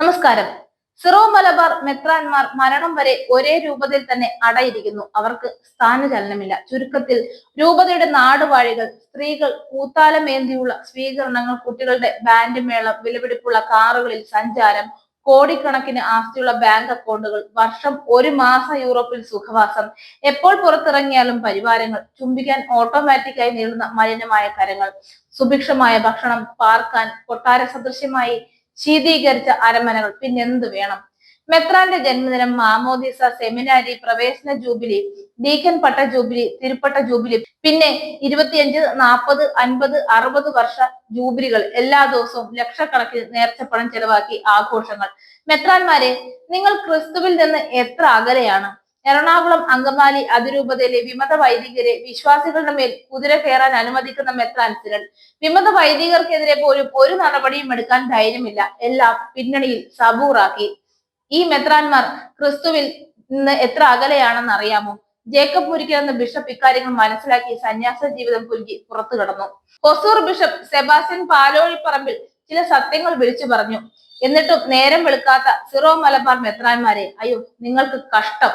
നമസ്കാരം. സിറോ മലബാർ മെത്രാൻമാർ മരണം വരെ ഒരേ രൂപതയിൽ തന്നെ അടയിരിക്കുന്നു. അവർക്ക് സ്ഥാനചലനമില്ല. ചുരുക്കത്തിൽ രൂപതയുടെ നാടുവാഴികൾ സ്ത്രീകൾ കൂത്താലമേന്തിയുള്ള സ്വീകരണങ്ങൾ കുട്ടികളുടെ ബാൻഡ് മേളം വിലപിടിപ്പുള്ള കാറുകളിൽ സഞ്ചാരം കോടിക്കണക്കിന് ആസ്തിയുള്ള ബാങ്ക് അക്കൗണ്ടുകൾ വർഷം ഒരു മാസം യൂറോപ്പിൽ സുഖവാസം എപ്പോൾ പുറത്തിറങ്ങിയാലും പരിവാരങ്ങൾ ചുംബിക്കാൻ ഓട്ടോമാറ്റിക്കായി നീളുന്ന മലിനമായ കരങ്ങൾ സുഭിക്ഷമായ ഭക്ഷണം പാർക്കാൻ കൊട്ടാര സദൃശ്യമായി ശീതീകരിച്ച അരമനകൾ പിന്നെന്ത് വേണം? മെത്രാന്റെ ജന്മദിനം മാമോദിസ സെമിനാരി പ്രവേശന ജൂബിലി ഡീക്കൻ പട്ട ജൂബിലി തിരുപ്പട്ട ജൂബിലി പിന്നെ ഇരുപത്തിയഞ്ച് നാൽപ്പത് അൻപത് അറുപത് വർഷ ജൂബിലികൾ എല്ലാ ദിവസവും ലക്ഷക്കണക്കിന് നേർച്ചപ്പണം ചെലവാക്കി ആഘോഷങ്ങൾ. മെത്രാന്മാരെ നിങ്ങൾ ക്രിസ്തുവിൽ നിന്ന് എത്ര അകലെയാണ്? എറണാകുളം അങ്കമാലി അതിരൂപതയിലെ വിമത വൈദികരെ വിശ്വാസികളുടെ മേൽ കുതിര കയറാൻ അനുവദിക്കുന്ന മെത്രാൻ സിനഡ് വിമത വൈദികർക്കെതിരെ പോലും ഒരു നടപടിയും എടുക്കാൻ ധൈര്യമില്ല. എല്ലാം പിന്നണിയിൽ സബൂറാക്കി. ഈ മെത്രാന്മാർ ക്രിസ്തുവിൽ നിന്ന് എത്ര അകലെയാണെന്ന് അറിയാമോ? ജേക്കബ് മുരിക്കൽ എന്ന ബിഷപ്പ് ഇക്കാര്യങ്ങൾ മനസ്സിലാക്കി സന്യാസ ജീവിതം പുലുകി പുറത്തു കടന്നു. ഒസൂർ ബിഷപ്പ് സെബാസ്റ്റ്യൻ പാലോഴിപ്പറമ്പിൽ ചില സത്യങ്ങൾ വിളിച്ചു പറഞ്ഞു. എന്നിട്ടും നേരം വെളുക്കാത്ത സിറോ മലബാർ മെത്രാന്മാരെ അയ്യോ നിങ്ങൾക്ക് കഷ്ടം.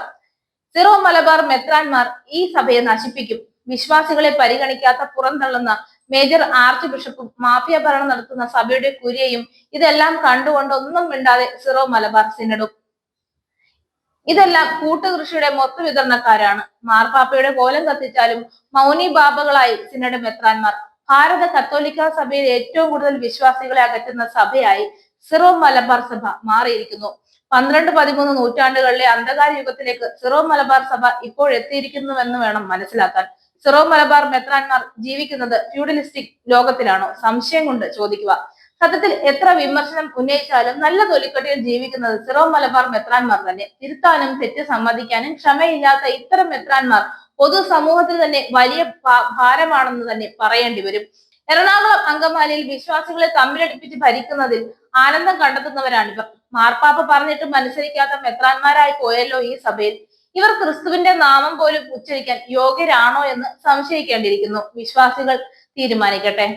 സിറോ മലബാർ മെത്രാൻമാർ ഈ സഭയെ നശിപ്പിക്കും. വിശ്വാസികളെ പരിഗണിക്കാത്ത പുറന്തള്ളുന്ന മേജർ ആർച്ച് ബിഷപ്പും മാഫിയ ഭരണം നടത്തുന്ന സഭയുടെ കുര്യയും ഇതെല്ലാം കണ്ടുകൊണ്ട് ഒന്നും മിണ്ടാതെ സിറോ മലബാർ സിനഡും. ഇതെല്ലാം കൂട്ടുകൃഷിയുടെ മൊത്ത വിതരണക്കാരാണ്. മാർപ്പാപ്പയുടെ കോലം കത്തിച്ചാലും മൗനി ബാബകളായി സിനഡ് മെത്രാൻമാർ. ഭാരത കത്തോലിക്ക സഭയിൽ ഏറ്റവും കൂടുതൽ വിശ്വാസികളെ അകറ്റുന്ന സഭയായി സിറോ മലബാർ സഭ മാറിയിരിക്കുന്നു. പന്ത്രണ്ട് പതിമൂന്ന് നൂറ്റാണ്ടുകളിലെ അന്ധകാര യുഗത്തിലേക്ക് സിറോ മലബാർ സഭ ഇപ്പോഴെത്തിയിരിക്കുന്നുവെന്ന് വേണം മനസ്സിലാക്കാൻ. സിറോ മലബാർ മെത്രാൻമാർ ജീവിക്കുന്നത് ഫ്യൂഡലിസ്റ്റിക് ലോകത്തിലാണോ? സംശയം കൊണ്ട് ചോദിക്കുക. സത്യത്തിൽ എത്ര വിമർശനം ഉന്നയിച്ചാലും നല്ല തൊലിക്കട്ടിയിൽ ജീവിക്കുന്നത് സിറോ മലബാർ മെത്രാൻമാർ തന്നെ. തിരുത്താനും തെറ്റ് സമ്മതിക്കാനും ക്ഷമയില്ലാത്ത ഇത്തരം മെത്രാൻമാർ പൊതു സമൂഹത്തിൽ തന്നെ വലിയ ഭാരമാണെന്ന് തന്നെ പറയേണ്ടി വരും. എറണാകുളം അങ്കമാലിയിൽ വിശ്വാസികളെ തമ്മിലടിപ്പിച്ച് ഭരിക്കുന്നതിൽ ആനന്ദം കണ്ടെത്തുന്നവരാണിവർ. മാർപ്പാപ്പ പറഞ്ഞിട്ടും അനുസരിക്കാത്ത മെത്രാന്മാരായി പോയല്ലോ ഈ സഭയിൽ. ഇവർ ക്രിസ്തുവിന്റെ നാമം പോലും ഉച്ചരിക്കാൻ യോഗ്യരാണോ എന്ന് സംശയിക്കേണ്ടിയിരിക്കുന്നു. വിശ്വാസികൾ തീരുമാനിക്കട്ടെ.